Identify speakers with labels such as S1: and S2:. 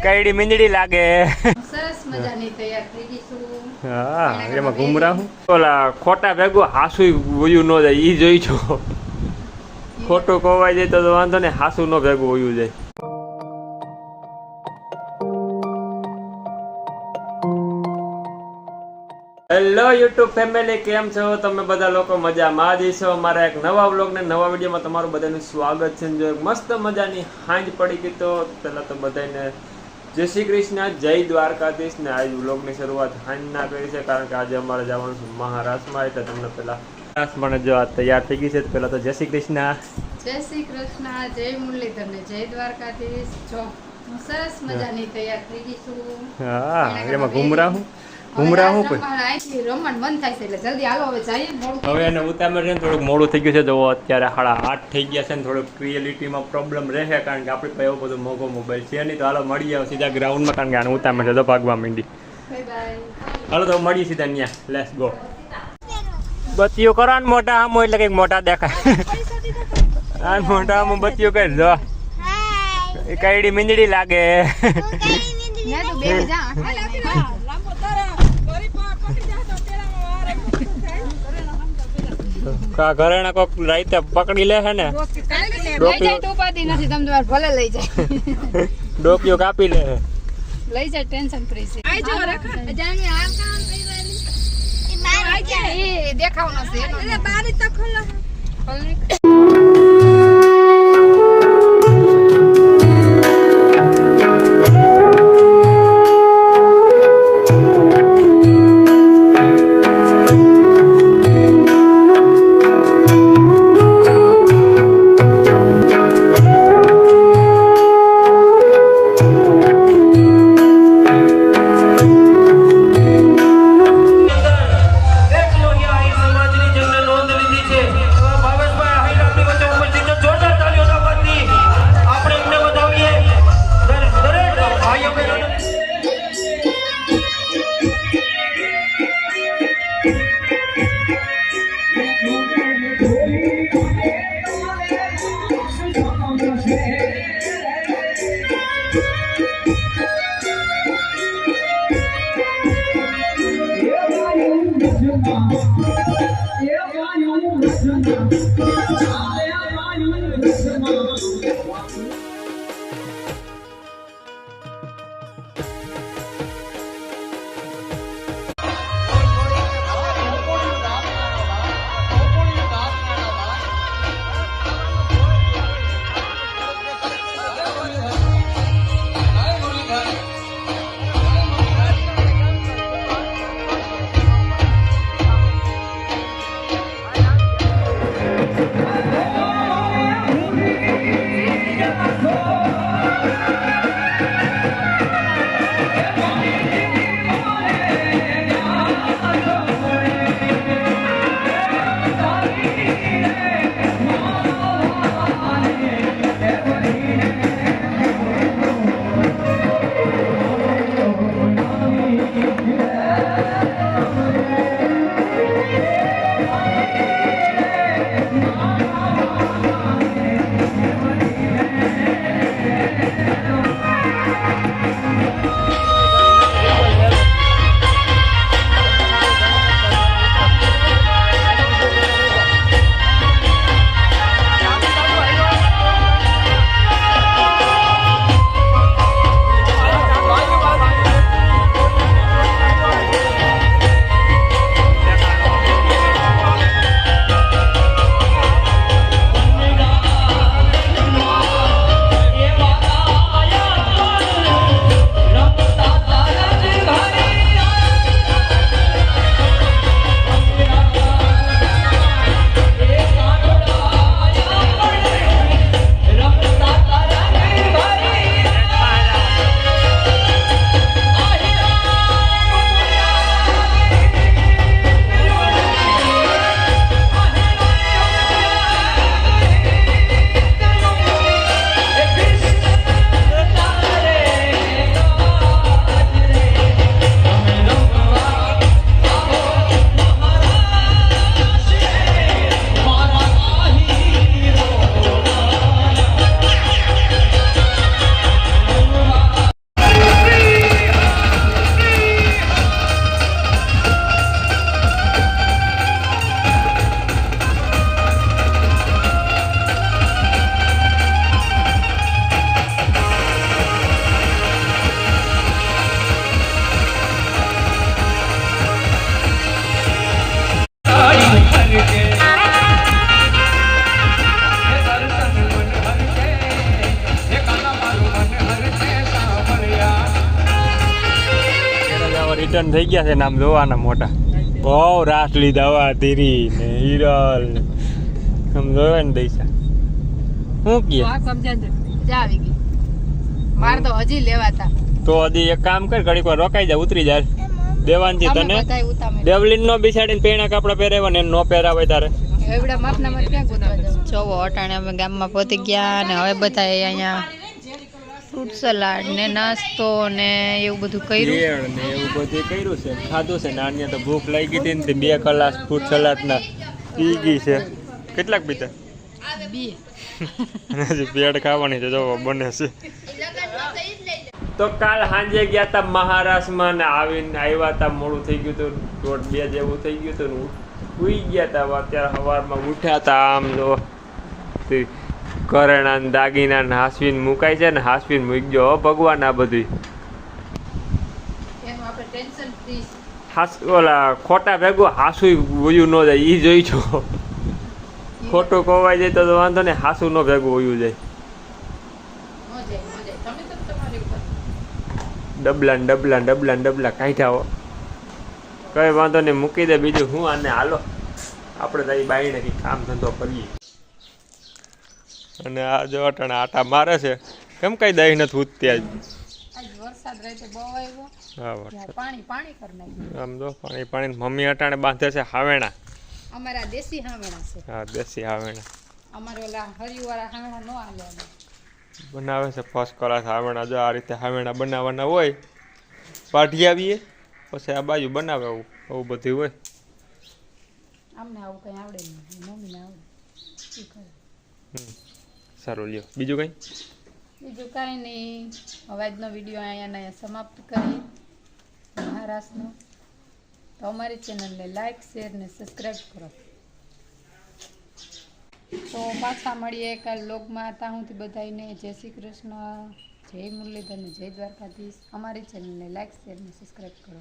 S1: કઈડી મીંદડી લાગે.
S2: સરસ મજાની તૈયાર થઈ ગઈ છું.
S1: હા એમાં ઘુમરા હું. ઓલા ખોટા ભેગો હાસુ વયું ન જાય ઈ જોઈ છો. ખોટું કોવાઈ જાય તો વાંધો ને હાસુ ન ભેગું વયું જાય. હેલો યુટ્યુબ ફેમિલી કેમ છો? તમે બધા લોકો મજામાં જ છો? મારા એક નવા બ્લોગ ને નવા વિડીયોમાં તમારું બધાનું સ્વાગત છે જો મસ્ત મજાની હાંજ પડી ગઈ તો પહેલાં તો બધાને જય શ્રી કૃષ્ણ જય દ્વારકાધીશ. ને આજ વ્લોગની શરૂઆત હાંજના કરી છે કારણ કે આજે અમારે જવાનું છે મહારાષ્ટ્રમાં. એટલે તમને પેલા મહારાષ્ટ્રમાં જો તૈયાર થઈ ગઈ છે. પેલા તો જય શ્રી કૃષ્ણ.
S2: જય શ્રી કૃષ્ણ જય મુરલીધર ને જય દ્વારકાધીશ. જો સરસ મજાની તૈયાર થઈ ગઈ છું.
S1: હા એમાં ઘુમરા હું? હું કોઈ
S2: અહીંથી રમણ મન થાય છે એટલે જલ્દી હાલો હવે જઈએ
S1: હવે એને ઉતામળ છે ને થોડુંક મોડું થઈ ગયું છે. તો અત્યારે સાડા આઠ થઈ ગયા છે ને થોડુંક રિયલિટીમાં પ્રોબ્લેમ રહે કારણ કે આપણી પાસે એવો બધો મોંઘો મોબાઈલ છે નહીં. તો હાલો મળીએ હવે સીધા ગ્રાઉન્ડમાં કારણ કે આને ઉતામળ છે. તો ભાગવા માંડી.
S2: બાય બાય
S1: હાલો તો મળીએ સીધા ત્યાં લેસ ગો બત્તીઓ કરો ને મોટા આમો એટલે કંઈક મોટા દેખાય. આ મોટા આમ બત્તીઓ કરી જો. એ કઈડી મીંદડી લાગે
S2: ને તું બે જા
S1: કા ઘરેણા કોક રાઈતે પકડી લે છે ને
S2: લઈ જાય તો ઉપાધિ નથી તમે તમારે ભલે લઈ જાય.
S1: ડોકીઓ કાપી લે છે.
S2: લઈ જાય ટેન્શન ફ્રી છે. એ દેખાવાનો છે એનો. ખોલ.
S3: Yeah, why you
S1: રિટર્ન થઈ ગયા છે નામ જોવાના મોટા. બહુ રાસ લીધા હવા તીરી ને હિરલ. ને આમ જોવે ને દઈશા શું કીએ
S2: જા માર તો હજી લેવાતા.
S1: તો હજી એક કામ કર ઘડીક વાર રોકાઈ જા ઉતરી જાય
S2: દેવાનજી
S1: તને? દેવલીન નો બિસાડીને પેણા કપડા પહેરાવ્યા ને નો પહેરાવે તારે.
S2: એવડા માપના માપ ક્યાં ગોતવા જાવ જોવો અટાણે અમે ગામમાં પહોંચી ગયા ને હવે બધા અહીંયા ફ્રૂટ સલાડ ને નાસ્તો ને એવું બધું કર્યું?
S1: ને એવું બધું કર્યું છે. ખાધું છે ને આને તો ભૂખ લાગી હતી ને બે કલાક ફૂડ સલાડના પી ગઈ છે. કેટલાક પીતા
S2: બે.
S1: હજી પેડ ખાવાની છે જો બને છે. તો કાલ સાંજે ગયા હતા મહારાષ્ટ્રમાં ને આવીને આવ્યા હતા મોડું થઈ ગયું હતું દોઢ બે જેવું થઈ ગયું હતું ને સુઈ ગયા હતા અત્યારે સવારમાં ઉઠ્યા હતા આમ જો તે અને દાગીના ને હાસવીને મુકાય છે ને હાસવીન મૂકજો હો ભગવાન આ બધું. હાસ ઓલા ખોટા ભેગું હાસુય વયું ન જાય એ જોઈ છો. ખોટું કોવાઈ જાય તો વાંધો ને હાસુ ન ભેગું વયું જાય. ડબલા ને ડબલા ડબલા ને ડબલા કાઢ્યા કઈ વાંધો નહીં મૂકી દે બીજું. હું આને હાલો. આપણે તારી બાઈને કંઈક કામ ધંધો કરીએ. અને આ જો અટાણે આટા મારે છે કેમ કઈ દહીં નથી ઉતતી આજ આમ જો પાણી પાણી મમ્મી અટાણે બાંધે છે હાવેણા.
S2: અમારા દેશી હાવેણા છે.
S1: હા દેશી હાવેણા.
S2: અમારે ઓલા હરિવાળા હાવેણા નો આલે
S1: બનાવે છે ફર્સ્ટ ક્લાસ હાવેણા. જો આ રીતે હાવેણા બનાવવાના હોય પાઠી આવીએ પછી આ બાજુ બનાવે આવું આવું બધું હોય.
S2: અમને આવું કઈ આવડે નહીં. મમ્મીને આવડે. શું કરે?
S1: હમ. સારું, લ્યો. બીજું કંઈ?
S2: બીજું કાંઈ નહીં. હવે આજનો વીડિયો અહીંયા અહીંયા સમાપ્ત કરી. મહારાષ્ટ્રનો તો અમારી ચેનલને લાઈક, શેર ને સબસ્ક્રાઈબ કરો. તો પાછા મળીએ કાલ લોગમાં હતા સુધી બધાને જય શ્રી કૃષ્ણ, જય મુરલીધર જય દ્વારકાધીશ. અમારી ચેનલને લાઈક, શેર ને સબસ્ક્રાઈબ કરો.